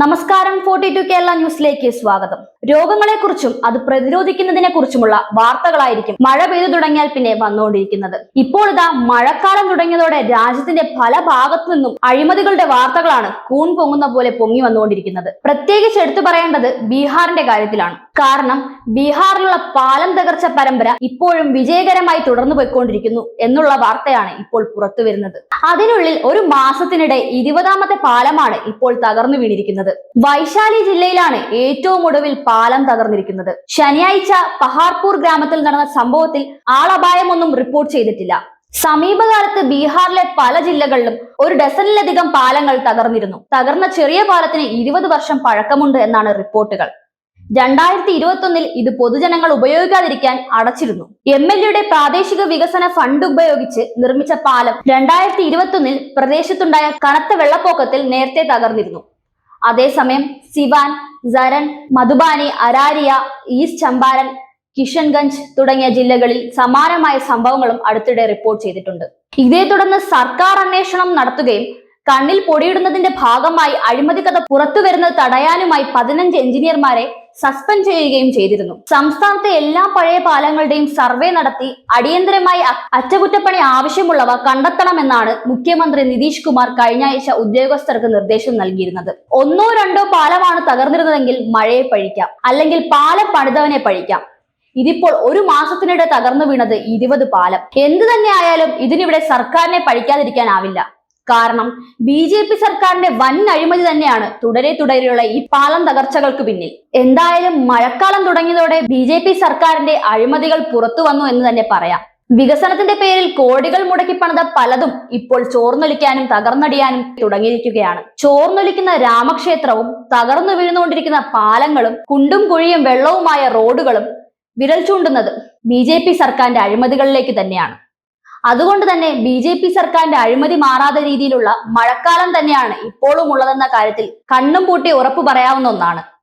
നമസ്കാരം. Forty to Kerala ന്യൂസിലേക്ക് സ്വാഗതം. രോഗങ്ങളെക്കുറിച്ചും അത് പ്രതിരോധിക്കുന്നതിനെ കുറിച്ചുമുള്ള വാർത്തകളായിരിക്കും മഴ പെയ്തു തുടങ്ങിയാൽ പിന്നെ വന്നുകൊണ്ടിരിക്കുന്നത്. ഇപ്പോൾ ഇതാ മഴക്കാലം തുടങ്ങിയതോടെ രാജ്യത്തിന്റെ പല ഭാഗത്തു നിന്നും അഴിമതികളുടെ വാർത്തകളാണ് കൂൺ പൊങ്ങുന്ന പോലെ പൊങ്ങി വന്നുകൊണ്ടിരിക്കുന്നത്. പ്രത്യേകിച്ച് എടുത്തു പറയേണ്ടത് ബീഹാറിന്റെ കാര്യത്തിലാണ്. കാരണം ബീഹാറിലുള്ള പാലം തകർച്ച പരമ്പര ഇപ്പോഴും വിജയകരമായി തുടർന്നു പോയിക്കൊണ്ടിരിക്കുന്നു എന്നുള്ള വാർത്തയാണ് ഇപ്പോൾ പുറത്തു വരുന്നത്. അതിനുള്ളിൽ ഒരു മാസത്തിനിടെ ഇരുപതാമത്തെ പാലമാണ് ഇപ്പോൾ തകർന്നു വീണിരിക്കുന്നത്. വൈശാലി ജില്ലയിലാണ് ഏറ്റവും ഒടുവിൽ പാലം തകർന്നിരിക്കുന്നത്. ശനിയാഴ്ച പഹാർപൂർ ഗ്രാമത്തിൽ നടന്ന സംഭവത്തിൽ ആളപായമൊന്നും റിപ്പോർട്ട് ചെയ്തിട്ടില്ല. സമീപകാലത്ത് ബീഹാറിലെ പല ജില്ലകളിലും ഒരു ഡസനിലധികം പാലങ്ങൾ തകർന്നിരുന്നു. തകർന്ന ചെറിയ പാലത്തിന് ഇരുപത് വർഷം പഴക്കമുണ്ട് എന്നാണ് റിപ്പോർട്ടുകൾ. രണ്ടായിരത്തി ഇരുപത്തൊന്നിൽ ഇത് പൊതുജനങ്ങൾ ഉപയോഗിക്കാതിരിക്കാൻ അടച്ചിരുന്നു. എം എൽ എയുടെ പ്രാദേശിക വികസന ഫണ്ട് ഉപയോഗിച്ച് നിർമ്മിച്ച പാലം രണ്ടായിരത്തി ഇരുപത്തൊന്നിൽ പ്രദേശത്തുണ്ടായ കനത്ത വെള്ളപ്പൊക്കത്തിൽ നേരത്തെ തകർന്നിരുന്നു. അതേസമയം സിവാൻ സരൺ മധുബാനി അരാരിയ ഈസ്റ്റ് ചമ്പാരൻ കിഷൻഗഞ്ച് തുടങ്ങിയ ജില്ലകളിൽ സമാനമായ സംഭവങ്ങളും അടുത്തിടെ റിപ്പോർട്ട് ചെയ്തിട്ടുണ്ട്. ഇതേ തുടർന്ന് സർക്കാർ അന്വേഷണം നടത്തുകയും കണ്ണിൽ പൊടിയിടുന്നതിന്റെ ഭാഗമായി അഴിമതി കഥ പുറത്തു വരുന്നത് തടയാനുമായി പതിനഞ്ച് എഞ്ചിനീയർമാരെ സസ്പെൻഡ് ചെയ്യുകയും ചെയ്തിരുന്നു. സംസ്ഥാനത്തെ എല്ലാ പഴയ പാലങ്ങളുടെയും സർവേ നടത്തി അടിയന്തരമായി അറ്റകുറ്റപ്പണി ആവശ്യമുള്ളവ കണ്ടെത്തണമെന്നാണ് മുഖ്യമന്ത്രി നിതീഷ് കുമാർ കഴിഞ്ഞ ആഴ്ച ഉദ്യോഗസ്ഥർക്ക് നിർദ്ദേശം നൽകിയിരുന്നത്. ഒന്നോ രണ്ടോ പാലമാണ് തകർന്നിരുന്നതെങ്കിൽ മഴയെ പഴിക്കാം. അല്ലെങ്കിൽ പാലം പണിതവനെ പഴിക്കാം. ഇതിപ്പോൾ ഒരു മാസത്തിനിടെ തകർന്നു വീണത് ഇരുപത് പാലം. എന്തു തന്നെ ആയാലും ഇതിനിവിടെ സർക്കാരിനെ പഴിക്കാതിരിക്കാനാവില്ല. കാരണം ബി ജെ പി സർക്കാരിന്റെ വൻ അഴിമതി തന്നെയാണ് തുടരെ തുടരെയുള്ള ഈ പാലം തകർച്ചകൾക്ക് പിന്നിൽ. എന്തായാലും മഴക്കാലം തുടങ്ങിയതോടെ ബി ജെ പി സർക്കാരിന്റെ അഴിമതികൾ പുറത്തു വന്നു എന്ന് തന്നെ പറയാം. വികസനത്തിന്റെ പേരിൽ കോടികൾ മുടക്കി പണിത പലതും ഇപ്പോൾ ചോർന്നൊലിക്കാനും തകർന്നടിയാനും തുടങ്ങിയിരിക്കുകയാണ്. ചോർന്നൊലിക്കുന്ന രാമക്ഷേത്രവും തകർന്നു വീഴുന്നുകൊണ്ടിരിക്കുന്ന പാലങ്ങളും കുണ്ടും കുഴിയും വെള്ളവുമായ റോഡുകളും വിരൽ ചൂണ്ടുന്നത് ബി സർക്കാരിന്റെ അഴിമതികളിലേക്ക് തന്നെയാണ്. അതുകൊണ്ട് തന്നെ ബി ജെ പി സർക്കാരിന്റെ അഴിമതി മാറാത്ത രീതിയിലുള്ള മഴക്കാലം തന്നെയാണ് ഇപ്പോഴും ഉള്ളതെന്ന കാര്യത്തിൽ കണ്ണും പൂട്ടി ഉറപ്പു പറയാവുന്ന ഒന്നാണ്.